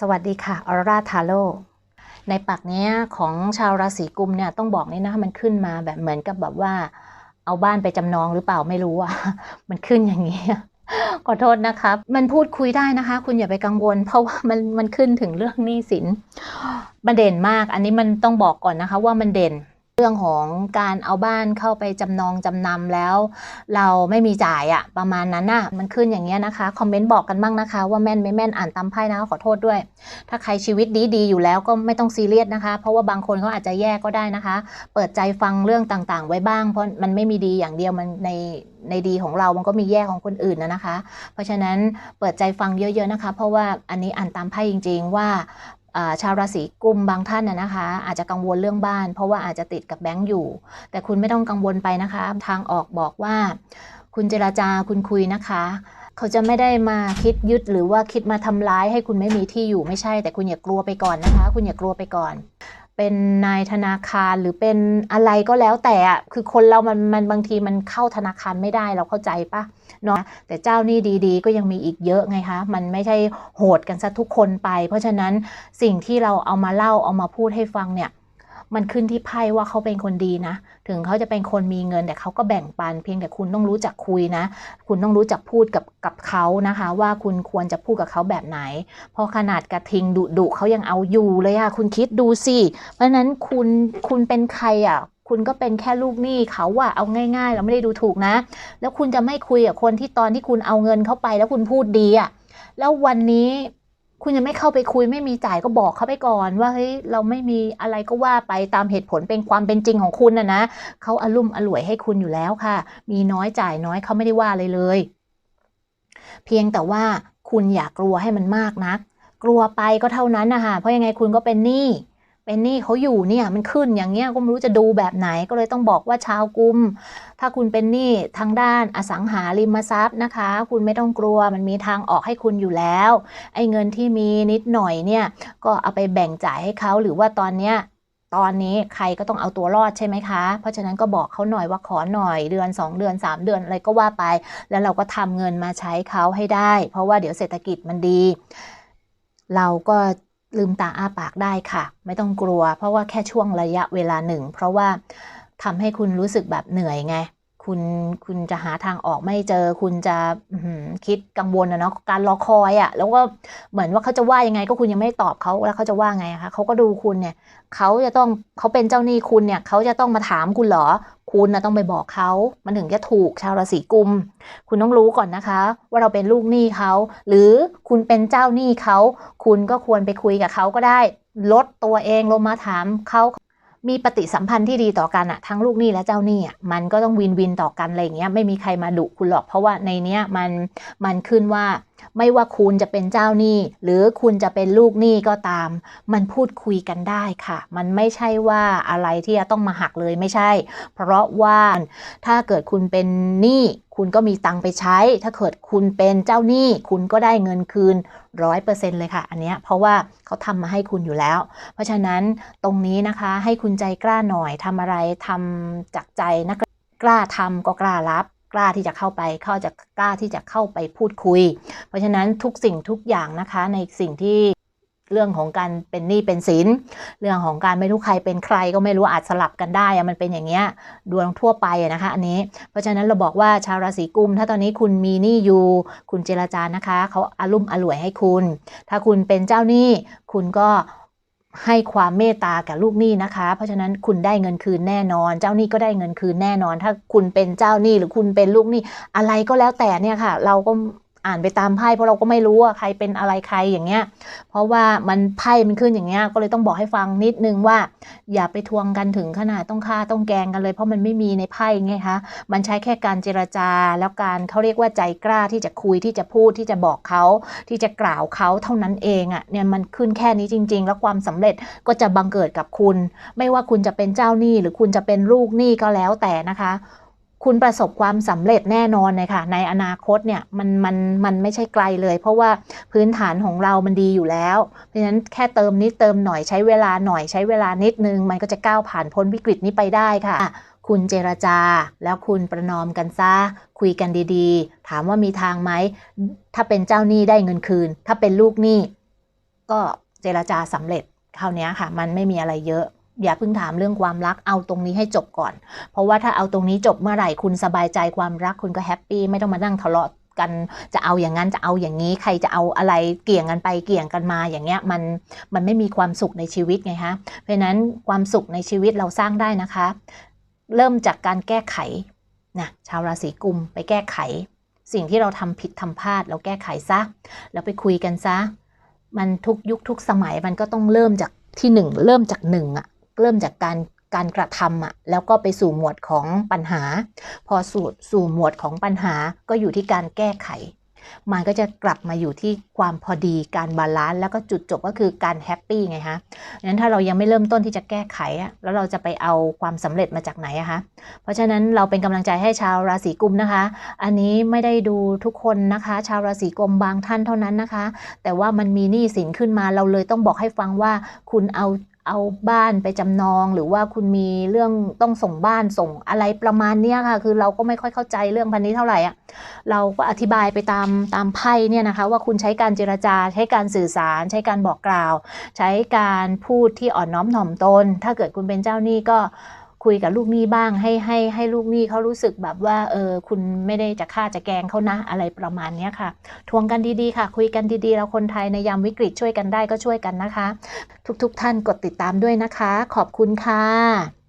สวัสดีค่ะออร่าทาโร่ในปักเนี้ยของชาวราศีกุมเนี่ยต้องบอกนี่นะมันขึ้นมาแบบเหมือนกับแบบว่า เอาบ้านไปจำนองหรือเปล่าไม่รู้อะมันขึ้นอย่างนี้ขอโทษนะครับ มันพูดคุยได้นะคะ คุณอย่าไปกังวล เพราะว่ามันมันขึ้นถึงเรื่องหนี้สินมันเด่นมาก อันนี้มันต้องบอกก่อนนะคะ ว่ามันเด่น เรื่องของการเอาบ้านเข้าไปจำนองจำนำแล้ว เราไม่มีจ่ายอะประมาณนั้นน่ะมันขึ้นอย่างเงี้ยนะคะคอมเมนต์บอกกันบ้างนะคะ ว่าแม่นไม่แม่นอ่านตามไพ่นะขอโทษด้วย ถ้าใครชีวิตดีดีอยู่แล้วก็ไม่ต้องซีเรียสนะคะ เพราะว่าบางคนเขาอาจจะแย่ก็ได้นะคะ เปิดใจฟังเรื่องต่างๆ ไว้บ้าง เพราะมันไม่มีดีอย่างเดียวมันในในดีของเรา มันก็มีแย่ของคนอื่นนะนะคะ เพราะฉะนั้นเปิดใจฟังเยอะ ๆนะคะ เพราะว่าอันนี้อ่านตามไพ่จริง ๆ ว่า ชาวราศีกุมบางท่านนะนะคะ อาจจะกังวลเรื่องบ้าน เพราะว่าอาจจะติดกับแบงก์อยู่ แต่คุณไม่ต้องกังวลไปนะคะ ทางออกบอกว่า คุณเจราจาคุณคุยนะคะ เขาจะไม่ได้มาคิดยึดหรือว่าคิดมาทำร้ายให้คุณไม่มีที่อยู่ไม่ใช่ แต่คุณอย่ากลัวไปก่อนนะคะ คุณอย่ากลัวไปก่อน เป็นนายธนาคารหรือเป็นอะไรก็แล้วแต่อะคือคนเรามันมันบางทีมันเข้าธนาคารไม่ได้เราเข้าใจปะเนาะแต่เจ้านี่ดีๆ ก็ยังมีอีกเยอะไงคะมันไม่ใช่โหดกันซะทุกคนไป เพราะฉะนั้นสิ่งที่เราเอามาเล่าเอามาพูดให้ฟังเนี่ย มันขึ้นที่ไพ่ว่าเขาเป็นคนดีนะ ถึงเขาจะเป็นคนมีเงิน แต่เขาก็แบ่งปัน เพียงแต่คุณต้องรู้จักคุยนะ คุณต้องรู้จักพูดกับกับเขานะคะ ว่าคุณควรจะพูดกับเขาแบบไหน เพราะขนาดกระทิงดุดุเขายังเอาอยู่เลยอะคุณคิดดูสิ เพราะนั้นคุณคุณเป็นใครอะคุณก็เป็นแค่ลูกหนี้เขาอะเอาง่ายๆ เราไม่ได้ดูถูกนะ แล้วคุณจะไม่คุยกับคนที่ตอนที่คุณเอาเงินเข้าไป แล้วคุณพูดดีอะแล้ววันนี้ คุณยังไม่เข้าไปคุยไม่มีจ่ายก็บอกเขาไปก่อน ว่าเฮ้ยเราไม่มีอะไรก็ว่าไปตามเหตุผลเป็นความเป็นจริงของคุณนะนะเขาอารุ่มอร่วยให้คุณอยู่แล้วค่ะ มีน้อยจ่ายน้อยเขาไม่ได้ว่าเลยเลย เพียงแต่ว่าคุณอย่ากลัวให้มันมากนัก กลัวไปก็เท่านั้นนะคะเพราะยังไงคุณก็เป็นหนี้ เป็นหนี้เขาอยู่เนี่ยมันขึ้นอย่างเงี้ยก็ไม่รู้จะดูแบบไหนก็เลยต้องบอกว่าชาวกุม ถ้าคุณเป็นหนี้ทางด้านอสังหาริมทรัพย์นะคะ คุณไม่ต้องกลัวมันมีทางออกให้คุณอยู่แล้ว ไอ้เงินที่มีนิดหน่อยเนี่ยก็เอาไปแบ่งจ่ายให้เขาหรือว่าตอนเนี้ยตอนนี้ใครก็ต้องเอาตัวรอดใช่ไหมคะ เพราะฉะนั้นก็บอกเขาหน่อยว่าขอหน่อยเดือน 2 เดือน 3 เดือนอะไรก็ว่าไป แล้วเราก็ทำเงินมาใช้เขาให้ได้ เพราะว่าเดี๋ยวเศรษฐกิจมันดี เราก็ ลืมตาอ้าปากได้ค่ะ ไม่ต้องกลัว เพราะว่าแค่ช่วงระยะเวลาหนึ่ง เพราะว่าทำให้คุณรู้สึกแบบเหนื่อยไง คุณคุณจะหาทางออกไม่เจอ คุณจะคิดกังวลนะเนาะการรอคอยอะ่ะ แล้วก็เหมือนว่าเขาจะว่ายังไง ก็คุณยังไม่ตอบเขาแล้วเขาจะว่าไงคะเขาก็ดูคุณเนี่ยเขาจะต้องเขาเป็นเจ้าหนี้คุณเนี่ยเขาจะต้องมาถามคุณเหรอ คุณนะต้องไปบอกเขามันถึงจะถูกชาวราศีกุม คุณต้องรู้ก่อนนะคะ ว่าเราเป็นลูกหนี้เขาหรือคุณเป็นเจ้าหนี้เขาคุณก็ควรไปคุยกับเขาก็ได้ ลดตัวเองลงมาถามเขา มีปฏิสัมพันธ์ที่ดีต่อกันอะทั้งลูกหนี้และเจ้าหนี้อะมันก็ต้องวินวินต่อกันอะไรเงี้ยไม่มีใครมาดุคุณหรอก เพราะว่าในเนี้ยมันมันขึ้นว่าไม่ว่าคุณจะเป็นเจ้าหนี้ หรือคุณจะเป็นลูกหนี้ก็ตาม มันพูดคุยกันได้ค่ะ มันไม่ใช่ว่าอะไรที่จะต้องมาหักเลยไม่ใช่ เพราะว่าถ้าเกิดคุณเป็นหนี้คุณก็มีตังค์ไปใช้ ถ้าเกิดคุณเป็นเจ้าหนี้ คุณก็ได้เงินคืนร้อยเปอร์เซ็นเลยค่ะ อันเนี้ยเพราะว่าเขาทำมาให้คุณอยู่แล้ว เพราะฉะนั้นตรงนี้นะคะให้คุณใจกล้าหน่อยทำอะไรทำจากใจนะกล้าทำก็กล้ารับ ล้าที่จะเข้าไป เขาจะกล้าที่จะเข้าไปพูดคุย เพราะฉะนั้นทุกสิ่งทุกอย่างนะคะในสิ่งที่เรื่องของการเป็นหนี้เป็นสินเรื่องของการไม่รู้ใครเป็นใครก็ไม่รู้อาจสลับกันได้มันเป็นอย่างเงี้ยดวงทั่วไปนะคะ อันนี้ เพราะฉะนั้นเราบอกว่าชาวราศีกุม ถ้าตอนนี้คุณมีหนี้อยู่ คุณเจรจานะคะ เขาอารุ่มอร่วยให้คุณ ถ้าคุณเป็นเจ้าหนี้คุณก็ ให้ความเมตตากับลูกหนี้นะคะ เพราะฉะนั้นคุณได้เงินคืนแน่นอน เจ้าหนี้ก็ได้เงินคืนแน่นอน ถ้าคุณเป็นเจ้าหนี้หรือคุณเป็นลูกหนี้อะไรก็แล้วแต่เนี่ยค่ะ เราก็ อ่านไปตามไพ่เพราะเราก็ไม่รู้ว่าใครเป็นอะไรใครอย่างเงี้ย เพราะว่ามันไพ่มันขึ้นอย่างเงี้ยก็เลยต้องบอกให้ฟังนิดนึงว่า อย่าไปทวงกันถึงขนาดต้องฆ่าต้องแกงกันเลย เพราะมันไม่มีในไพ่ไงคะมันใช้แค่การเจรจาแล้วการเขาเรียกว่าใจกล้าที่จะคุยที่จะพูดที่จะบอกเขาที่จะกล่าวเขาเท่านั้นเองอะ่ะเนี่ยมันขึ้นแค่นี้จริง ๆ แล้วความสำเร็จก็จะบังเกิดกับคุณ ไม่ว่าคุณจะเป็นเจ้าหนี้หรือคุณจะเป็นลูกหนี้ก็แล้วแต่นะคะ คุณประสบความสำเร็จแน่นอนเลยค่ะ ในอนาคตเนี่ยมันมันมันไม่ใช่ไกลเลย เพราะว่าพื้นฐานของเรามันดีอยู่แล้ว เพราะฉะนั้นแค่เติมนิดเติมหน่อยใช้เวลาหน่อยใช้เวลานิดนึง มันก็จะก้าวผ่านพ้นวิกฤตนี้ไปได้ค่ะคุณเจรจาแล้วคุณประนอมกันซะคุยกันดีๆ ถามว่ามีทางไหม ถ้าเป็นเจ้าหนี้ได้เงินคืน ถ้าเป็นลูกหนี้ก็เจรจาสำเร็จคราวนี้ค่ะ มันไม่มีอะไรเยอะ อย่าเพิ่งถามเรื่องความรักเอาตรงนี้ให้จบก่อน เพราะว่าถ้าเอาตรงนี้จบเมื่อไหร่คุณสบายใจความรักคุณก็แฮปปี้ไม่ต้องมานั่งทะเลาะกันจะเอาอย่างนั้นจะเอาอย่างนี้ ใครจะเอาอะไรเกี่ยงกันไปเกี่ยงกันมาอย่างเงี้ยมันมันไม่มีความสุขในชีวิตไงคะเพราะนั้นความสุขในชีวิตเราสร้างได้นะคะ เริ่มจากการแก้ไขนะชาวราศีกุมไปแก้ไข สิ่งที่เราทำผิดทำพลาด เราแก้ไขซะแล้วไปคุยกันซะ มันทุกยุคทุกสมัยมันก็ต้องเริ่มจากที่หนึ่งเริ่มจากหนึ่งอะ เริ่มจากการการกระทำอะแล้วก็ไปสู่หมวดของปัญหา พอสู่สู่หมวดของปัญหาก็อยู่ที่การแก้ไข มันก็จะกลับมาอยู่ที่ความพอดีการบาลานซ์แล้วก็จุดจบก็คือการแฮปปี้ไงฮะงั้นถ้าเรายังไม่เริ่มต้นที่จะแก้ไขอะแล้วเราจะไปเอาความสำเร็จมาจากไหนอะคะเพราะฉะนั้นเราเป็นกำลังใจให้ชาวราศีกุมนะคะ อันนี้ไม่ได้ดูทุกคนนะคะ ชาวราศีกุมบางท่านเท่านั้นนะคะ แต่ว่ามันมีหนี้สินขึ้นมาเราเลยต้องบอกให้ฟังว่าคุณเอา เอาบ้านไปจำนอง หรือว่าคุณมีเรื่องต้องส่งบ้านส่งอะไรประมาณเนี้ยค่ะ คือเราก็ไม่ค่อยเข้าใจเรื่องพันนี้เท่าไหร่อะเราก็อธิบายไปตามตามไพ่เนี่ยนะคะ ว่าคุณใช้การเจรจา ใช้การสื่อสาร ใช้การบอกกล่าว ใช้การพูดที่อ่อนน้อมถ่อมตน ถ้าเกิดคุณเป็นเจ้าหนี้ก็ คุยกับลูกหนี้บ้าง ให้ให้ให้ลูกหนี้เขารู้สึกแบบว่าเออคุณไม่ได้จะฆ่าจะแกงเขานะอะไรประมาณนี้ค่ะ ทวงกันดีๆค่ะ คุยกันดีๆ เราคนไทยในยามวิกฤตช่วยกันได้ก็ช่วยกันนะคะ ทุกๆทท่านกดติดตามด้วยนะคะ ขอบคุณค่ะ